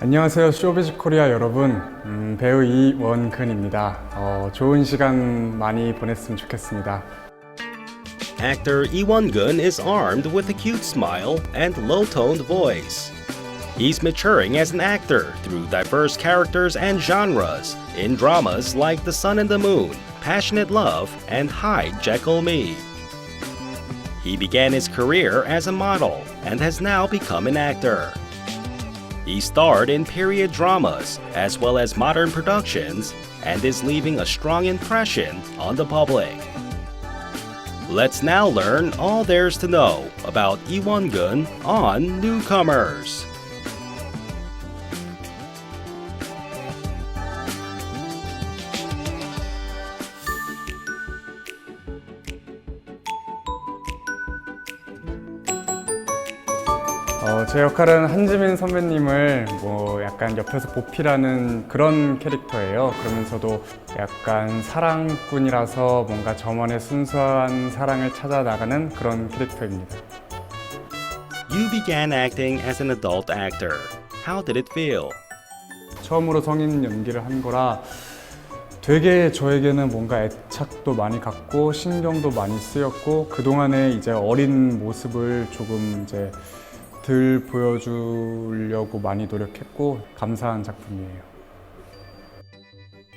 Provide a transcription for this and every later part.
안녕하세요 쇼비즈 코리아 여러분 음, 배우 이원근입니다 어, 좋은 시간 많이 보냈으면 좋겠습니다 Actor Lee Won-gun is armed with a cute smile and low-toned voice. He's maturing as an actor through diverse characters and genres in dramas like The Sun and the Moon, Passionate Love, and Hide Jekyll Me. He began his career as a model and has now become an actor. He starred in period dramas as well as modern productions and is leaving a strong impression on the public. Let's now learn all there's to know about Iwon Gun on Newcomers. 어, 제 역할은 한지민 선배님을 뭐 약간 옆에서 보필하는 그런 캐릭터예요 그러면서도 약간 사랑꾼이라서 뭔가 저만의 순수한 사랑을 찾아 나가는 그런 캐릭터입니다 You began acting as an adult actor. How did it feel? 처음으로 성인 연기를 한 거라 되게 저에게는 뭔가 애착도 많이 갖고 신경도 많이 쓰였고 그동안에 이제 어린 모습을 조금 이제 덜 보여주려고 많이 노력했고 감사한 작품이에요.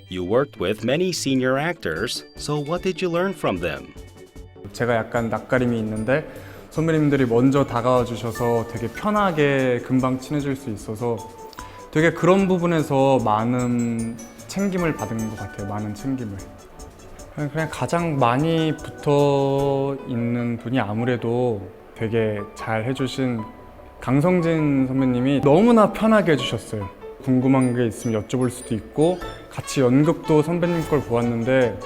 You worked with many senior actors, so what did you learn from them? 제가 약간 낯가림이 있는데 선배님들이 먼저 다가와 주셔서 되게 편하게 금방 친해질 수 있어서 되게 그런 부분에서 많은 챙김을 받은 것 같아요. 많은 챙김을. 그냥 그냥 가장 많이 붙어 있는 분이 아무래도 되게 잘 해주신 강성진 선배님이 너무나 편하게 해주셨어요. 궁금한 게 있으면 여쭤볼 수도 있고 같이 연극도 선배님 걸 보았는데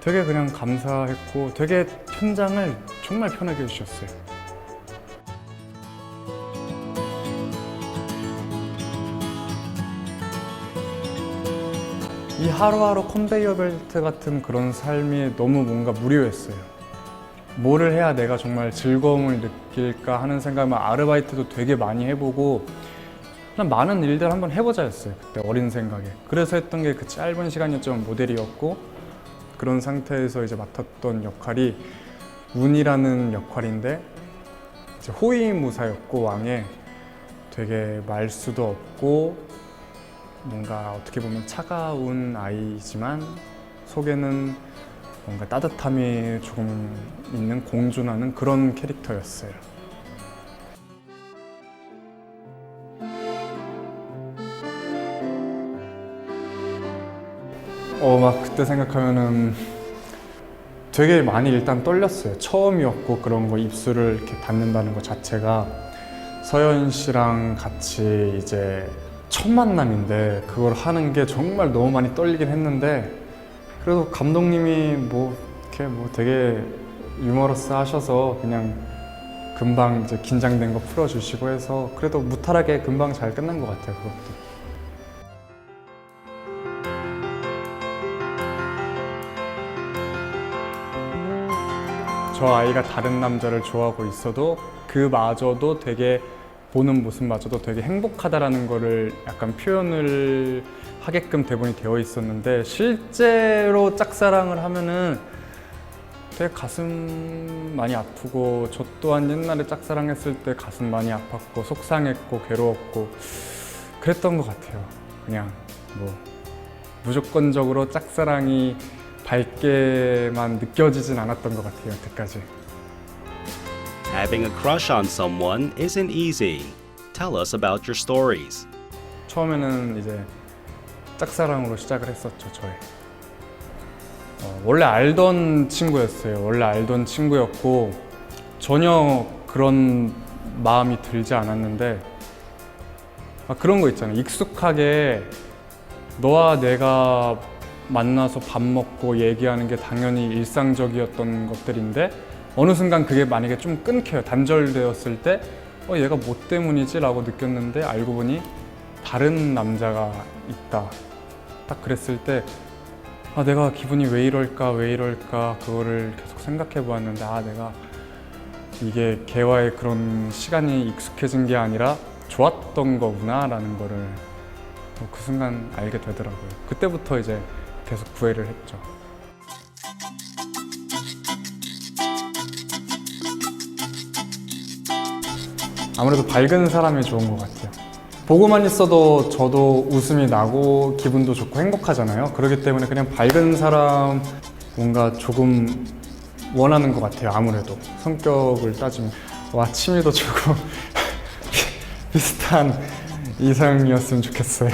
되게 그냥 감사했고 되게 현장을 정말 편하게 해주셨어요. 이 하루하루 컨베이어 벨트 같은 그런 삶이 너무 뭔가 무료했어요. 뭐를 해야 내가 정말 즐거움을 느낄까 하는 생각만 아르바이트도 되게 많이 해보고 그냥 많은 일들 한번 해보자였어요. 그때 어린 생각에. 그래서 했던 게 그 짧은 시간이었지만 모델이었고 그런 상태에서 이제 맡았던 역할이 운이라는 역할인데 이제 호위무사였고 왕에 되게 말수도 없고 뭔가 어떻게 보면 차가운 아이지만 속에는 뭔가 따뜻함이 조금 있는 공존하는 그런 캐릭터였어요. 어, 막 그때 생각하면은 되게 많이 일단 떨렸어요. 처음이었고 그런 거 입술을 이렇게 닿는다는 것 자체가 서현 씨랑 같이 이제 첫 만남인데 그걸 하는 게 정말 너무 많이 떨리긴 했는데 그래도 감독님이 뭐 이렇게 뭐 되게 유머러스 하셔서 그냥 금방 이제 긴장된 거 풀어주시고 해서 그래도 무탈하게 금방 잘 끝난 것 같아요 그것도. 저 아이가 다른 남자를 좋아하고 있어도 그마저도 되게 보는 모습마저도 되게 행복하다라는 거를 약간 표현을 하게끔 대본이 되어 있었는데 실제로 짝사랑을 하면은 되게 가슴 많이 아프고 저 또한 옛날에 짝사랑했을 때 가슴 많이 아팠고 속상했고 괴로웠고 그랬던 것 같아요. 그냥 뭐 무조건적으로 짝사랑이 밝게만 느껴지진 않았던 것 같아요. 여태까지. Having a crush on someone isn't easy. Tell us about your stories. 처음에는 이제 짝사랑으로 시작을 했었죠 저의 어, 원래 알던 친구였어요 원래 알던 친구였고 전혀 그런 마음이 들지 않았는데 아, 그런 거 있잖아요 익숙하게 너와 내가 만나서 밥 먹고 얘기하는 게 당연히 일상적이었던 것들인데 어느 순간 그게 만약에 좀 끊겨요 단절되었을 때 어, 얘가 뭐 때문이지? 라고 느꼈는데 알고 보니 다른 남자가 있다. 딱 그랬을 때, 아, 내가 기분이 왜 이럴까, 왜 이럴까, 그거를 계속 생각해 보았는데, 아, 내가 이게 걔와의 그런 시간이 익숙해진 게 아니라 좋았던 거구나 라는 거를 뭐그 순간 알게 되더라고요. 그때부터 이제 계속 구애를 했죠. 아무래도 밝은 사람이 좋은 것 같아요. 보고만 있어도 저도 웃음이 나고 기분도 좋고 행복하잖아요. 그렇기 때문에 그냥 밝은 사람 뭔가 조금 원하는 것 같아요. 아무래도 성격을 따지면 와 취미도 조금 비슷한 이상이었으면 좋겠어요.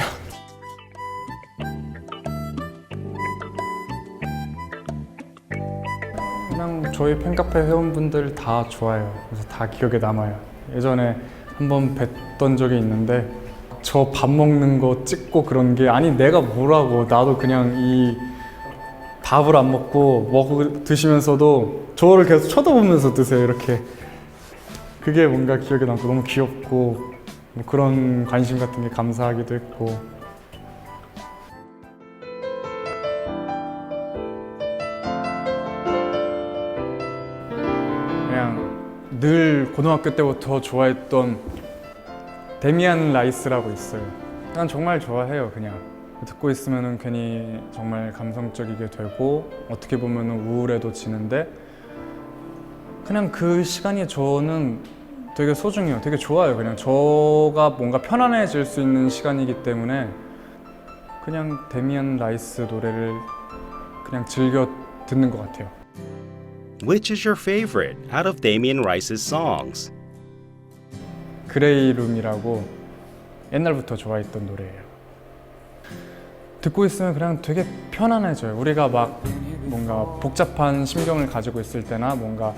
그냥 저희 팬카페 회원분들 다 좋아요. 그래서 다 기억에 남아요. 예전에 한번 뵀던 적이 있는데 저 밥 먹는 거 찍고 그런 게 아니 내가 뭐라고. 나도 그냥 이 밥을 안 먹고 먹 드시면서도 저를 계속 쳐다보면서 드세요 이렇게. 그게 뭔가 기억에 남고 너무 귀엽고 뭐 그런 관심 같은 게 감사하기도 했고 늘 고등학교 때부터 좋아했던 데미안 라이스라고 있어요. 난 정말 좋아해요, 그냥. 듣고 있으면 괜히 정말 감성적이게 되고 어떻게 보면 우울해도 지는데 그냥 그 시간이 저는 되게 소중해요. 되게 좋아요. 그냥 저가 뭔가 편안해질 수 있는 시간이기 때문에 그냥 데미안 라이스 노래를 그냥 즐겨 듣는 것 같아요. Which is your favorite out of Damien Rice's songs? 그레이 룸이라고 옛날부터 좋아했던 노래예요. 듣고 있으면 그냥 되게 편안해져요. 우리가 막 뭔가 복잡한 심경을 가지고 있을 때나 뭔가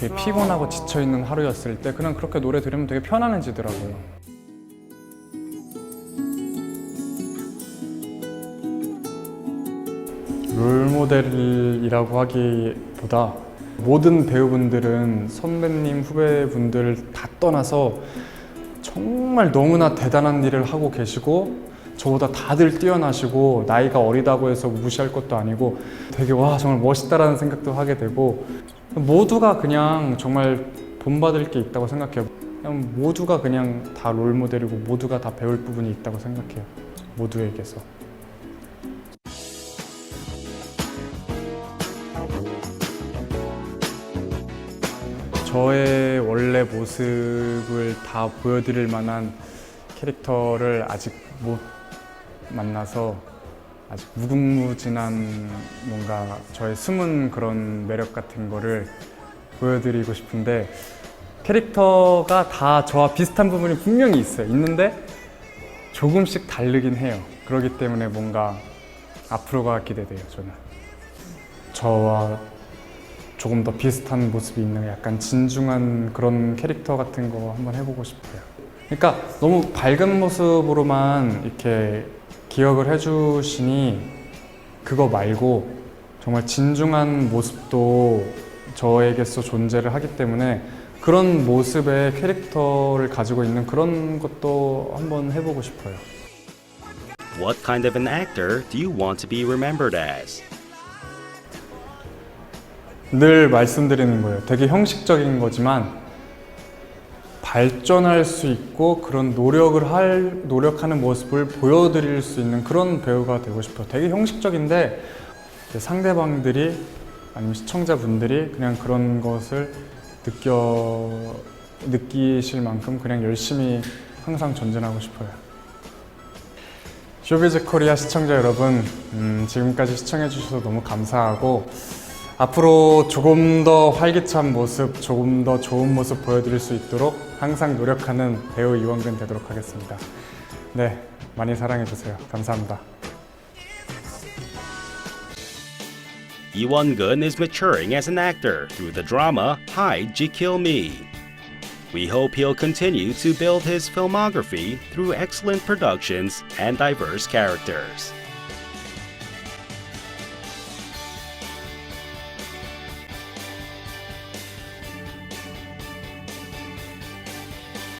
되게 피곤하고 지쳐 있는 하루였을 때 그냥 그렇게 노래 들으면 되게 편안해지더라고요. 롤모델이라고 하기보다 모든 배우분들은 선배님, 후배분들 다 떠나서 정말 너무나 대단한 일을 하고 계시고 저보다 다들 뛰어나시고 나이가 어리다고 해서 무시할 것도 아니고 되게 와 정말 멋있다라는 생각도 하게 되고 모두가 그냥 정말 본받을 게 있다고 생각해요. 그냥 모두가 그냥 다 롤모델이고 모두가 다 배울 부분이 있다고 생각해요. 모두에게서. 저의 원래 모습을 다 보여드릴 만한 캐릭터를 아직 못 만나서 아직 무궁무진한 뭔가 저의 숨은 그런 매력 같은 거를 보여드리고 싶은데 캐릭터가 다 저와 비슷한 부분이 분명히 있어요. 있는데 조금씩 다르긴 해요. 그렇기 때문에 뭔가 앞으로가 기대돼요. 저는 저와 조금 더 비슷한 모습이 있는 약간 진중한 그런 캐릭터 같은 거 한번 해보고 싶어요. 그러니까 너무 밝은 모습으로만 이렇게 기억을 해주시니 그거 말고 정말 진중한 모습도 저에게서 존재를 하기 때문에 그런 모습의 캐릭터를 가지고 있는 그런 것도 한번 해보고 싶어요. What kind of an actor do you want to be remembered as? 늘 말씀드리는 거예요. 되게 형식적인 거지만 발전할 수 있고 그런 노력을 할 노력하는 모습을 보여드릴 수 있는 그런 배우가 되고 싶어요. 되게 형식적인데 상대방들이 아니면 시청자분들이 그냥 그런 것을 느껴 느끼실 만큼 그냥 열심히 항상 전진하고 싶어요. 쇼비즈 코리아 시청자 여러분, 음, 지금까지 시청해 주셔서 너무 감사하고 앞으로 조금 더 활기찬 모습, 조금 더 좋은 모습 보여드릴 수 있도록 항상 노력하는 배우 이원근 되도록 하겠습니다. 네, 많이 사랑해주세요. 감사합니다. Lee Won-gun is maturing as an actor through the drama Hide Ji Kill Me. We hope he'll continue to build his filmography through excellent productions and diverse characters.